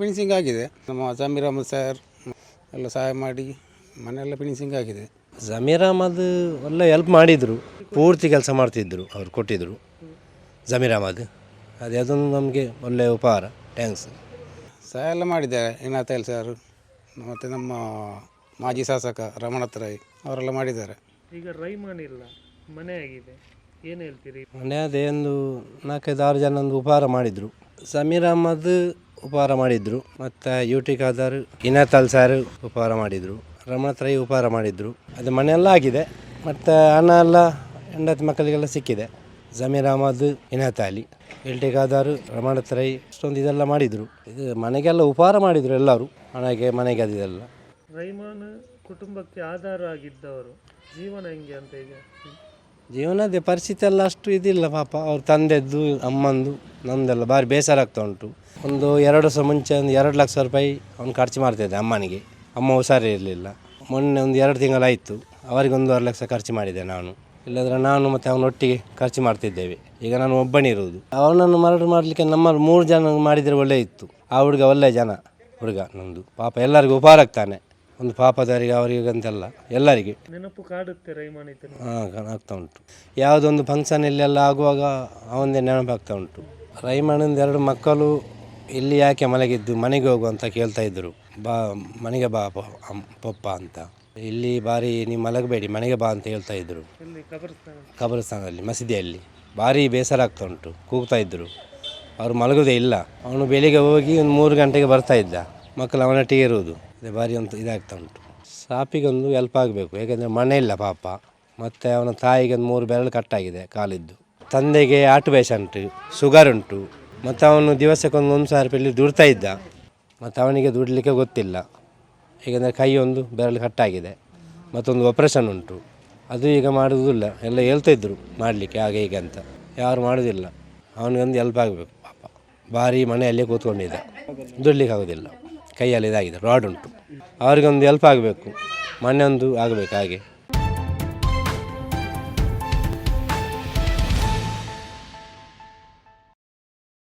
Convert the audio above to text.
ಫಿನಿಸಿಂಗ್ ಆಗಿದೆ. ನಮ್ಮ ಸಮೀರ್ ಅಹಮದ್ ಸರ್ ಎಲ್ಲ ಸಹಾಯ ಮಾಡಿ ಮನೆಯೆಲ್ಲ ಫಿನಿಶಿಂಗ್ ಆಗಿದೆ. ಜಮೀರ್ ಅಹಮದ್ ಒಳ್ಳೆ ಹೆಲ್ಪ್ ಮಾಡಿದರು. ಪೂರ್ತಿ ಕೆಲಸ ಮಾಡ್ತಿದ್ದರು ಅವ್ರು ಕೊಟ್ಟಿದ್ದರು ಜಮೀರ್ ಅಹಮದ್. ಅದೇ ಅದೊಂದು ನಮಗೆ ಒಳ್ಳೆಯ ಉಪಹಾರ. ಥ್ಯಾಂಕ್ಸ್ ಸಹಾಯ ಎಲ್ಲ ಮಾಡಿದ್ದಾರೆ. ಇನಾತೈಲ್ ಸರ್ ಮತ್ತು ನಮ್ಮ ಮಾಜಿ ಶಾಸಕ ರಮಣತ್ ರೈ ಅವರೆಲ್ಲ ಮಾಡಿದ್ದಾರೆ. ಈಗ ರೈಮನ್ ಇಲ್ಲ ಮನೆ ಆಗಿದೆ. ಏನು ಹೇಳ್ತೀರಿ? ಮನೆ ಅದೇ ಒಂದು ನಾಲ್ಕೈದು ಆರು ಜನ ಒಂದು ಉಪಹಾರ ಮಾಡಿದರು. ಸಮೀರ್ ಅಹಮದ್ ಉಪಹಾರ ಮಾಡಿದರು. ಮತ್ತು ಯು ಟಿ ಖಾದರ್ ಇನಾತಲ್ ಸರ್ ಉಪಹಾರ ಮಾಡಿದರು. ರಮಣತ್ ತ್ರೈ ಉಪಹಾರ ಮಾಡಿದರು. ಅದು ಮನೆಯೆಲ್ಲ ಆಗಿದೆ. ಮತ್ತು ಹಣ ಎಲ್ಲ ಹೆಂಡತಿ ಮಕ್ಕಳಿಗೆಲ್ಲ ಸಿಕ್ಕಿದೆ. ಜಮೀರ್ ಅಹಮದ್ ಇನಾತಾಲಿ ಎಲ್ಟೆಗಾದಾರು ರಮಣ ತ್ರೈ ಅಷ್ಟೊಂದು ಇದೆಲ್ಲ ಮಾಡಿದರು. ಇದು ಮನೆಗೆಲ್ಲ ಉಪಹಾರ ಮಾಡಿದರು ಎಲ್ಲರೂ. ಹಣಗೆ ಮನೆಗೆ ಅದಿದೆಲ್ಲ ರೈಮಾನ್ ಕುಟುಂಬಕ್ಕೆ ಆಧಾರ ಆಗಿದ್ದವರು ಜೀವನ ಹೆಂಗೆ ಅಂತ ಈಗ ಜೀವನದ ಪರಿಸ್ಥಿತಿ ಎಲ್ಲ ಅಷ್ಟು ಇದಿಲ್ಲ ಪಾಪ. ಅವ್ರ ತಂದೆದ್ದು ಅಮ್ಮಂದು ನಮ್ಮದೆಲ್ಲ ಭಾರಿ ಬೇಸರ ಆಗ್ತಾ ಉಂಟು. ಒಂದು ಎರಡು ವರ್ಷ ಮುಂಚೆ ಒಂದು ಎರಡು ಲಕ್ಷ ರೂಪಾಯಿ ಅವ್ನು ಖರ್ಚು ಮಾಡ್ತಿದ್ದೆ ಅಮ್ಮನಿಗೆ. ಅಮ್ಮ ಹುಷಾರೇ ಇರಲಿಲ್ಲ. ಮೊನ್ನೆ ಒಂದು ಎರಡು ತಿಂಗಳಾಯಿತು. ಅವರಿಗೆ ಒಂದೂವರೆ ಲಕ್ಷ ಖರ್ಚು ಮಾಡಿದೆ ನಾನು. ಇಲ್ಲದ್ರೆ ನಾನು ಮತ್ತು ಅವನೊಟ್ಟಿಗೆ ಖರ್ಚು ಮಾಡ್ತಿದ್ದೇವೆ. ಈಗ ನಾನು ಒಬ್ಬನೇ ಇರುವುದು. ಅವನನ್ನು ಮರಡು ಮಾಡಲಿಕ್ಕೆ ನಮ್ಮ ಮೂರು ಜನ ಮಾಡಿದರೆ ಒಳ್ಳೆ ಇತ್ತು. ಆ ಹುಡುಗ ಒಳ್ಳೆ ಜನ. ಹುಡುಗ ನಂದು. ಪಾಪ ಎಲ್ಲರಿಗೂ ಉಪಹಾರ ಆಗ್ತಾನೆ. ಒಂದು ಪಾಪದವರಿಗೆ ಅವರಿಗೆ ಅಂತೆಲ್ಲ ಎಲ್ಲರಿಗೆ. ನೆನಪು ಕಾಡುತ್ತೆ ಹಾಂ ಆಗ್ತಾ ಉಂಟು. ಯಾವುದೊಂದು ಫಂಕ್ಷನ್ ಇಲ್ಲೆಲ್ಲ ಆಗುವಾಗ ಅವನದೇ ನೆನಪಾಗ್ತಾ ಉಂಟು. ರೈಮಣ್ಣಂದು ಎರಡು ಮಕ್ಕಳು ಇಲ್ಲಿ ಯಾಕೆ ಮಲಗಿದ್ದು? ಮನೆಗೆ ಹೋಗು ಅಂತ ಕೇಳ್ತಾ ಇದ್ದರು ಬಾ ಮನೆಗೆ ಬಾ ಪ- ಅಮ್- ಪಪ್ಪ ಅಂತ. ಇಲ್ಲಿ ಬಾರಿ ನೀವು ಮಲಗಬೇಡಿ ಮನೆಗೆ ಬಾ ಅಂತ ಹೇಳ್ತಾ ಇದ್ದರು ಇಲ್ಲಿ ಕಬರ್ಸ್ತಾನ ಕಬರಸ್ಥಾನದಲ್ಲಿ ಮಸೀದಿಯಲ್ಲಿ. ಭಾರಿ ಬೇಸರ ಆಗ್ತಾ ಉಂಟು ಕೂಗ್ತಾ ಇದ್ದರು ಅವ್ರು ಮಲಗೋದೇ ಇಲ್ಲ. ಅವನು ಬೆಳಿಗ್ಗೆ ಹೋಗಿ ಒಂದು ಮೂರು ಗಂಟೆಗೆ ಬರ್ತಾ ಇದ್ದ. ಮಕ್ಕಳು ಅವನೊಟ್ಟಿಗೆ ಇರುವುದು. ಅದೇ ಭಾರಿ ಒಂದು ಇದಾಗ್ತಾ ಉಂಟು. ಸಾಪಿಗೊಂದು ಹೆಲ್ಪ್ ಆಗಬೇಕು. ಯಾಕೆಂದರೆ ಮನೆ ಇಲ್ಲ ಪಾಪ. ಮತ್ತು ಅವನ ತಾಯಿಗೆ ಒಂದು ಮೂರು ಬೆರಳು ಕಟ್ಟಾಗಿದೆ ಕಾಲಿದ್ದು. ತಂದೆಗೆ ಆಟು ಪೇಷಂಟು ಶುಗರ್ ಉಂಟು. ಮತ್ತು ಅವನು ದಿವಸಕ್ಕೊಂದು ಒಂದು ಸಾವಿರ ರೂಪಾಯಿ ದುಡ್ತಾ ಇದ್ದ. ಮತ್ತು ಅವನಿಗೆ ದುಡಲಿಕ್ಕೆ ಗೊತ್ತಿಲ್ಲ. ಏಕೆಂದರೆ ಒಂದು ಬೆರಳು ಕಟ್ಟಾಗಿದೆ. ಮತ್ತೊಂದು ಆಪ್ರೇಷನ್ ಉಂಟು. ಅದು ಈಗ ಮಾಡುವುದಿಲ್ಲ. ಎಲ್ಲ ಹೇಳ್ತಾಯಿದ್ರು ಮಾಡಲಿಕ್ಕೆ ಹಾಗೆ ಹೀಗೆ ಅಂತ. ಯಾರು ಮಾಡೋದಿಲ್ಲ. ಅವನಿಗೊಂದು ಹೆಲ್ಪ್ ಆಗಬೇಕು, ಪಾಪ. ಭಾರಿ ಮನೆಯಲ್ಲೇ ಕೂತ್ಕೊಂಡಿದ್ದ. ದುಡ್ಲಿಕ್ಕೆ ಆಗೋದಿಲ್ಲ. ಕೈಯಲ್ಲಿ ಇದಾಗಿದೆ ರಾಡ್ ಉಂಟು. ಅವ್ರಿಗೊಂದು ಹೆಲ್ಪ್ ಆಗಬೇಕು. ಮನೆ ಒಂದು ಆಗಬೇಕು ಹಾಗೆ.